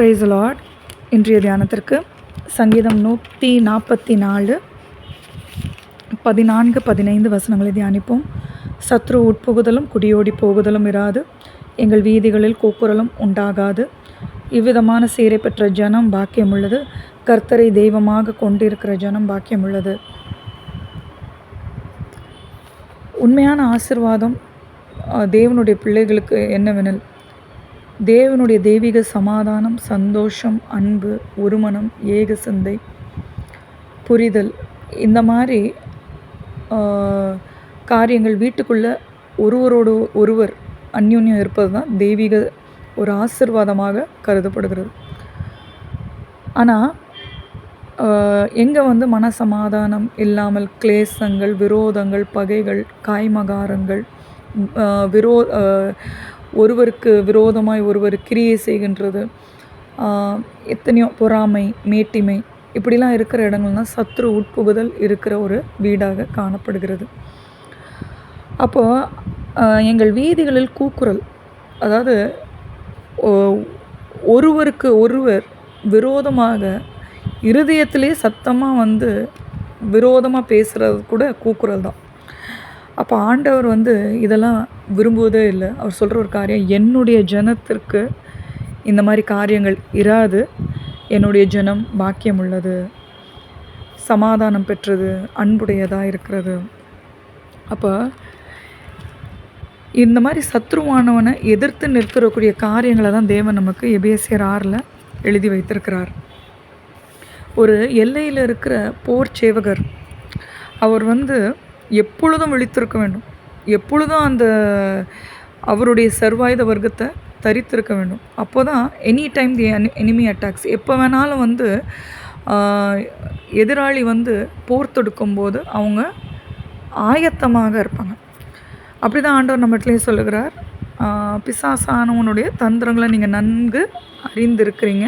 Price Lord இன்றைய தியானத்திற்கு சங்கீதம் நூற்றி நாற்பத்தி நாலு பதினான்கு பதினைந்து வசனங்களை தியானிப்போம். சத்ரு உட்புகுதலும் குடியோடி போகுதலும் இராது. எங்கள் வீதிகளில் கூக்குரலும் உண்டாகாது. இவ்விதமான சீரை பெற்ற ஜனம் பாக்கியம் உள்ளது கர்த்தரை தெய்வமாக கொண்டிருக்கிற ஜனம் பாக்கியம் உள்ளது உண்மையான ஆசிர்வாதம் தேவனுடைய பிள்ளைகளுக்கு என்னவெனில் தேவனுடைய தெய்வீக சமாதானம் சந்தோஷம் அன்பு ஒருமனம் ஏக சிந்தை புரிதல் இந்த மாதிரி காரியங்கள் வீட்டுக்குள்ளே ஒருவரோடு ஒருவர் அந்யோன்யம் இருப்பது தான் தெய்வீக ஒரு ஆசிர்வாதமாக கருதப்படுகிறது. ஆனால் எங்கே வந்து மனசமாதானம் இல்லாமல் கிளேசங்கள் விரோதங்கள் பகைகள் காய்மகாரங்கள் விரோ ஒருவருக்கு விரோதமாய் ஒருவர் கிரியை செய்கின்றது எத்தனையோ பொறாமை மேட்டிமை இப்படிலாம் இருக்கிற இடங்கள்லாம் சத்ரு உட்புகுதல் இருக்கிற ஒரு வீடாக காணப்படுகிறது. அப்போது எங்கள் வீதிகளில் கூக்குரல் அதாவது ஒருவருக்கு ஒருவர் விரோதமாக இருதயத்திலே சத்தமாக வந்து விரோதமாக பேசுகிறது கூட கூக்குரல் தான். அப்போ ஆண்டவர் வந்து இதெல்லாம் விரும்புவதே இல்லை. அவர் சொல்கிற ஒரு காரியம் என்னுடைய ஜனத்திற்கு இந்த மாதிரி காரியங்கள் இராது. என்னுடைய ஜனம் பாக்கியம் உள்ளது. சமாதானம் பெற்றது. அன்புடையதாக இருக்கிறது. அப்போ இந்த மாதிரி சத்ருவானவனை எதிர்த்து நிற்கிறக்கூடிய காரியங்களை தான் தேவன் நமக்கு எபேசியர் ஆறில் எழுதி வைத்திருக்கிறார். ஒரு எல்லையில் இருக்கிற போர் சேவகர் அவர் வந்து எப்பொழுதும் விழித்திருக்க வேண்டும். எப்பொழுதும் அந்த அவருடைய சர்வாயுத வர்க்கத்தை தரித்திருக்க வேண்டும். அப்போ தான் any time the enemy attacks எப்போ வேணாலும் வந்து எதிராளி வந்து போர் தொடுக்கும்போது அவங்க ஆயத்தமாக இருப்பாங்க. அப்படி தான் ஆண்டவர் நம்மகிட்டலேயே சொல்லுகிறார். பிசாசானவனுடைய தந்திரங்களை நீங்கள் நன்கு அறிந்திருக்கிறீங்க.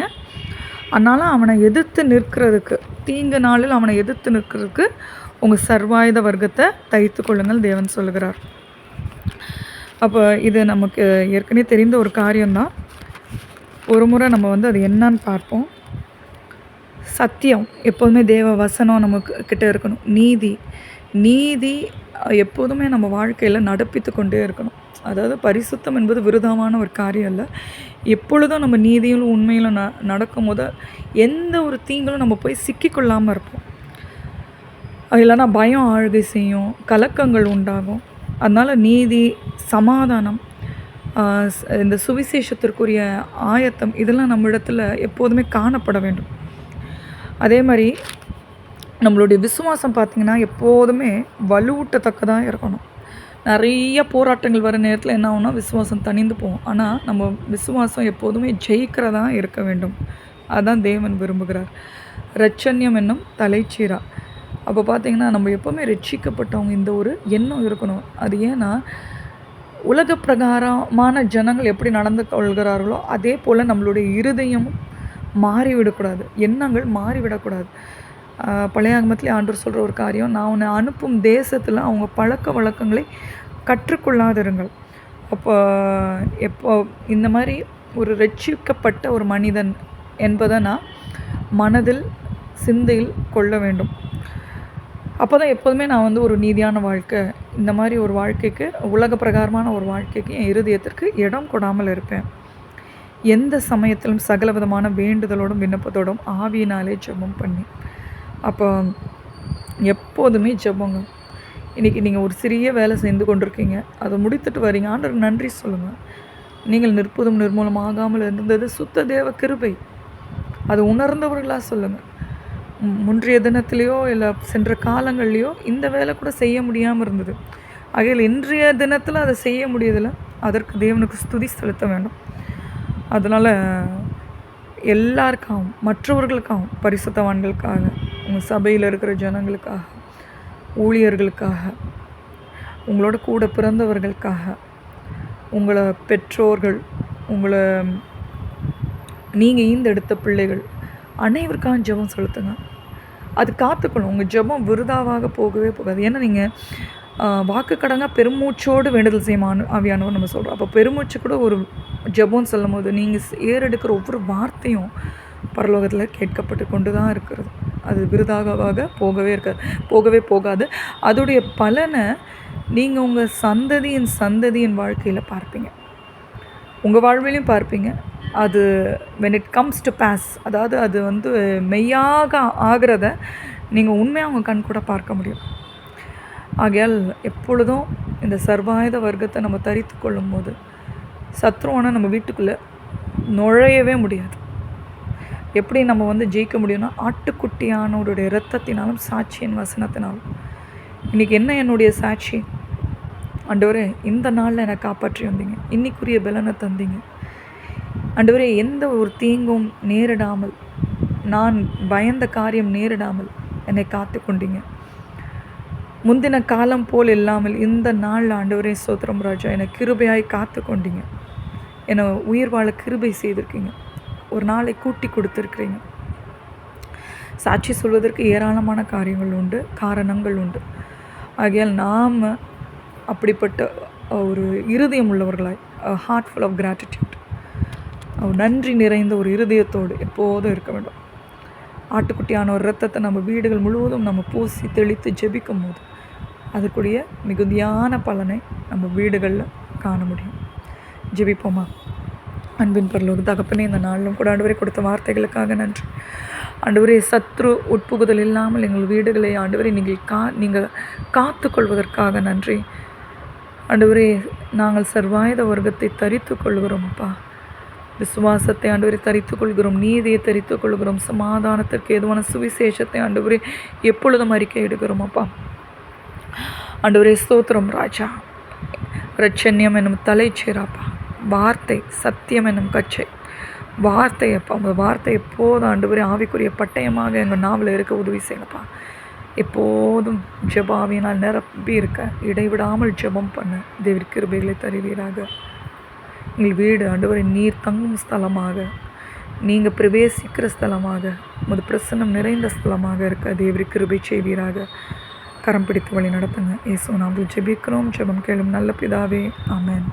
அதனால் அவனை எதிர்த்து நிற்கிறதுக்கு தீங்கு நாளில் அவனை எதிர்த்து நிற்கிறதுக்கு உங்கள் சர்வாயுத வர்க்கத்தை தைத்து கொள்ளுங்கள் தேவன் சொல்லுகிறார். அப்போ இது நமக்கு ஏற்கனவே தெரிந்த ஒரு காரியம்தான். ஒரு முறை நம்ம வந்து அது என்னன்னு பார்ப்போம். சத்தியம் எப்போதுமே தேவ வசனம் நமக்கு கிட்டே இருக்கணும். நீதி நீதி எப்போதுமே நம்ம வாழ்க்கையில் நடப்பித்து கொண்டே இருக்கணும். அதாவது பரிசுத்தம் என்பது விருதமான ஒரு காரியம் இல்லை எப்பொழுதும் நம்ம நீதியிலும் உண்மையிலும் ந நடக்கும் போது எந்த ஒரு தீங்களும் நம்ம போய் சிக்கிக்கொள்ளாமல் இருப்போம். அது இல்லைன்னா பயம் ஆழ்கை செய்யும் கலக்கங்கள் உண்டாகும். அதனால் நீதி சமாதானம் இந்த சுவிசேஷத்திற்குரிய ஆயத்தம் இதெல்லாம் நம்ம இடத்துல எப்போதுமே காணப்பட வேண்டும். அதே மாதிரி நம்மளுடைய விசுவாசம் பார்த்திங்கன்னா எப்போதுமே வலுவூட்டத்தக்கதாக இருக்கணும். நிறைய போராட்டங்கள் வர நேரத்தில் என்ன ஆகும்னா விசுவாசம் தணிந்து போகும். ஆனால் நம்ம விசுவாசம் எப்போதுமே ஜெயிக்கிறதா இருக்க வேண்டும். அதான் தேவன் விரும்புகிறார். ரச்சன்யம் என்னும் தலைச்சீரா அப்போ பார்த்தீங்கன்னா நம்ம எப்போவுமே ரட்சிக்கப்பட்டவங்க இந்த ஒரு எண்ணம் இருக்கணும். அது ஏன்னா உலக பிரகாரமான ஜனங்கள் எப்படி நடந்து கொள்கிறார்களோ அதே போல் நம்மளுடைய இருதயமும் மாறிவிடக்கூடாது. எண்ணங்கள் மாறிவிடக்கூடாது. ஆஹ் பழைய ஆகமத்திலே ஆண்டவர் சொல்கிற ஒரு காரியம் நான் உன்னை அனுப்பும் தேசத்தில் அவங்க பழக்க வழக்கங்களை கற்றுக்கொள்ளாதிருங்கள். அப்போ எப்போ இந்த மாதிரி ஒரு ரட்சிக்கப்பட்ட ஒரு மனிதன் என்பதை நான் மனதில் சிந்தையில் கொள்ள வேண்டும். அப்போ தான் எப்போதுமே நான் வந்து ஒரு நீதியான வாழ்க்கை இந்த மாதிரி ஒரு வாழ்க்கைக்கு உலக பிரகாரமான ஒரு வாழ்க்கைக்கு என் இருதயத்திற்கு இடம் கொடாமல் இருப்பேன். எந்த சமயத்திலும் சகல விதமான வேண்டுதலோடும் விண்ணப்பத்தோடும் ஆவியினாலே ஜெபம் பண்ணி அப்போ எப்போதுமே ஜெபங்க. இன்றைக்கி நீங்கள் ஒரு சிறிய வேலை செய்து கொண்டிருக்கீங்க. அதை முடித்துட்டு வரீங்க. ஆண்டவருக்கு நன்றி சொல்லுங்கள் நீங்கள் நிற்பதும் நிர்மூலமாகாமல் இருந்தது சுத்த தேவ கிருபை. அது உணர்ந்தவர்களாக சொல்லுங்கள் முன்றைய தினத்திலேயோ இல்லை சென்ற காலங்கள்லேயோ இந்த வேலை கூட செய்ய முடியாமல் இருந்தது. ஆகையில் இன்றைய தினத்தில் அதை செய்ய முடியதில்லை அதற்கு தேவனுக்கு ஸ்துதி செலுத்த வேண்டும். அதனால் எல்லாருக்காகவும் மற்றவர்களுக்காகவும் பரிசுத்தவான்களுக்காக உங்கள் சபையில் இருக்கிற ஜனங்களுக்காக ஊழியர்களுக்காக உங்களோட கூட பிறந்தவர்களுக்காக உங்களை பெற்றோர்கள் உங்களை நீங்கள் ஈந்தெடுத்த பிள்ளைகள் அனைவருக்கான ஜெபம் செலுத்துங்க. அது காத்துக்கணும். உங்கள் ஜெபம் விருதாவாக போகவே போகாது. ஏன்னா நீங்கள் வாக்கு கடங்காக பெருமூச்சோடு வேண்டுதல் செய்யுமான்னு ஆவியானவர் நம்ம சொல்கிறோம் அப்போ பெருமூச்சு கூட ஒரு ஜெபம் சொல்லும் போது நீங்கள் ஏறெடுக்கிற ஒவ்வொரு வார்த்தையும் பரலோகத்தில் கேட்கப்பட்டு கொண்டு தான் இருக்கிறது. அது விருதாகவாக போகவே இருக்காது போகவே போகாது. அதோடைய பலனை நீங்கள் உங்கள் சந்ததியின் சந்ததியின் வாழ்க்கையில் பார்ப்பீங்க. உங்கள் வாழ்விலையும் பார்ப்பீங்க. அது when it comes to pass அதாவது அது வந்து மெய்யாக ஆகிறத நீங்கள் உண்மையாக அவங்க கண் கூட பார்க்க முடியும். ஆகையால் எப்பொழுதும் இந்த சர்வாயுத வர்க்கத்தை நம்ம தரித்து கொள்ளும் போது சத்ருவான நம்ம வீட்டுக்குள்ளே நுழையவே முடியாது. எப்படி நம்ம வந்து ஜெயிக்க முடியும்னா ஆட்டுக்குட்டியானோருடைய இரத்தத்தினாலும் சாட்சியின் வசனத்தினாலும். இன்றைக்கி என்ன என்னுடைய சாட்சி? ஆண்டவரே இந்த நாளில் என்னை காப்பாற்றி வந்தீங்க. இன்னைக்குரிய பலனை தந்தீங்க. ஆண்டவரே எந்த ஒரு தீங்கும் நேரிடாமல் நான் பயந்த காரியம் நேரிடாமல் என்னை காத்து கொண்டீங்க. முந்தின காலம் போல் இல்லாமல் இந்த நாளில் ஆண்டவரே சோத்திரம் ராஜா என்னை கிருபையாய் காத்து கொண்டீங்க. என்னை உயிர் வாழ கிருபை செய்திருக்கீங்க. ஒரு நாளை கூட்டி கொடுத்துருக்குறீங்க சாட்சி சொல்வதற்கு ஏராளமான காரியங்கள் உண்டு காரணங்கள் உண்டு. ஆகையால் நாம் அப்படிப்பட்ட ஒரு இருதயம் உள்ளவர்களாய் ஹார்ட் ஃபுல் ஆஃப் கிராட்டிடியூட் நன்றி நிறைந்த ஒரு இருதயத்தோடு எப்போதும் இருக்க வேண்டும். ஆட்டுக்குட்டியான ஒரு ரத்தத்தை நம்ம வீடுகள் முழுவதும் நம்ம பூசி தெளித்து ஜெபிக்கும் போது அதற்குரிய மிகுதியான பலனை நம்ம வீடுகளில் காண முடியும். ஜெபிப்போமா? அன்பின் பரலோக தகப்பனே இந்த நாளிலும் கூட ஆண்டு கொடுத்த வார்த்தைகளுக்காக நன்றி. ஆண்டவரே சத்ரு உட்புகுதல் இல்லாமல் எங்கள் வீடுகளை ஆண்டவரை நீங்கள் கா நீங்கள் காத்து கொள்வதற்காக நன்றி. ஆண்டவரே நாங்கள் சர்வாயுத வர்க்கத்தை தரித்து கொள்கிறோம்ப்பா விசுவாசத்தை ஆண்டவரை தரித்து கொள்கிறோம் நீதியை தரித்து கொள்கிறோம் சமாதானத்திற்கு எதுவான சுவிசேஷத்தை ஆண்டவரே எப்பொழுதும் அறிக்கை எடுக்கிறோம் அப்பா. ஆண்டவரே ஸ்தோத்திரம் ராஜா. ரட்சண்யம் என்னும் தலைச்சேராப்பா வார்த்தை சத்தியம் என்னும் கச்சை. வார்த்தை அப்பா உங்கள் வார்த்தை எப்போதும் ஆண்டவரே ஆவிக்குரிய பட்டயமாக எங்கள் நாவில் இருக்க உதவி செய்யப்பா எப்போதும் ஜபாவினால் நிரப்பி இருக்க இடைவிடாமல் ஜெபம் பண்ண. தேவிற்கிருபைகளை தருவீராக. எங்கள் வீடு ஆண்டவரை நீர் தங்கும் ஸ்தலமாக. நீங்கள் பிரவேசிக்கிற ஸ்தலமாக. உமது பிரசன்னம் நிறைந்த ஸ்தலமாக இருக்க தேவிற்கிருபை செய்வீராக. கரம் பிடித்து வழி நடத்துங்க. ஏசோ நாங்கள் ஜெபிக்கிறோம். ஜெபம் கேளும் நல்ல பிதாவே. ஆமேன்.